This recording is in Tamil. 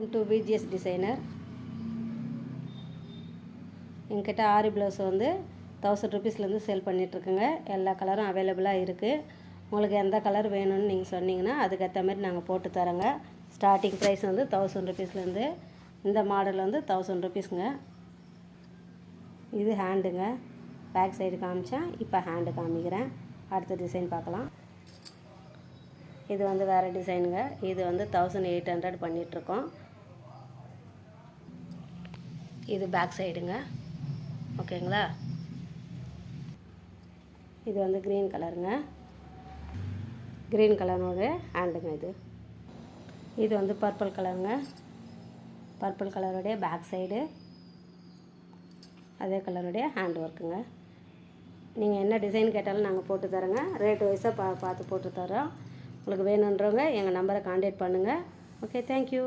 வெல்கம் டு விஜிஎஸ் டிசைனர் எங்கிட்ட ஆரி ப்ளவுஸ் வந்து தௌசண்ட் ருபீஸ்லேருந்து சேல் பண்ணிகிட்ருக்குங்க எல்லா கலரும் அவைலபிளாக இருக்குது உங்களுக்கு எந்த கலர் வேணும்னு நீங்கள் சொன்னீங்கன்னா அதுக்கேற்ற மாதிரி நாங்கள் போட்டு தரோங்க. ஸ்டார்டிங் ப்ரைஸ் வந்து தௌசண்ட் ருபீஸ்லேருந்து இந்த மாடல் வந்து தௌசண்ட் ருபீஸுங்க இது ஹேண்டுங்க பேக் சைடு காமிச்சேன். இப்போ ஹேண்டு காமிக்கிறேன். அடுத்த டிசைன் பார்க்கலாம். இது வந்து வேறு டிசைனுங்க இது வந்து தௌசண்ட் எயிட் ஹண்ட்ரட் பண்ணிகிட்ருக்கோம் இது பேக் சைடுங்க ஓகேங்களா இது வந்து க்ரீன் கலருங்க க்ரீன் கலரோட ஹேண்டுங்க இது. இது வந்து பர்பிள் கலருங்க பர்பிள் கலருடைய பேக் சைடு அதே கலருடைய ஹேண்ட் ஒர்க்குங்க நீங்கள் என்ன டிசைன் கேட்டாலும் நாங்கள் போட்டு தரோங்க. ரேட் வைஸாக பா பார்த்து போட்டு தரோம் உங்களுக்கு வேணுன்றவங்க எங்கள் நம்பரை காண்டாக்ட் பண்ணுங்கள் ஓகே தேங்க்யூ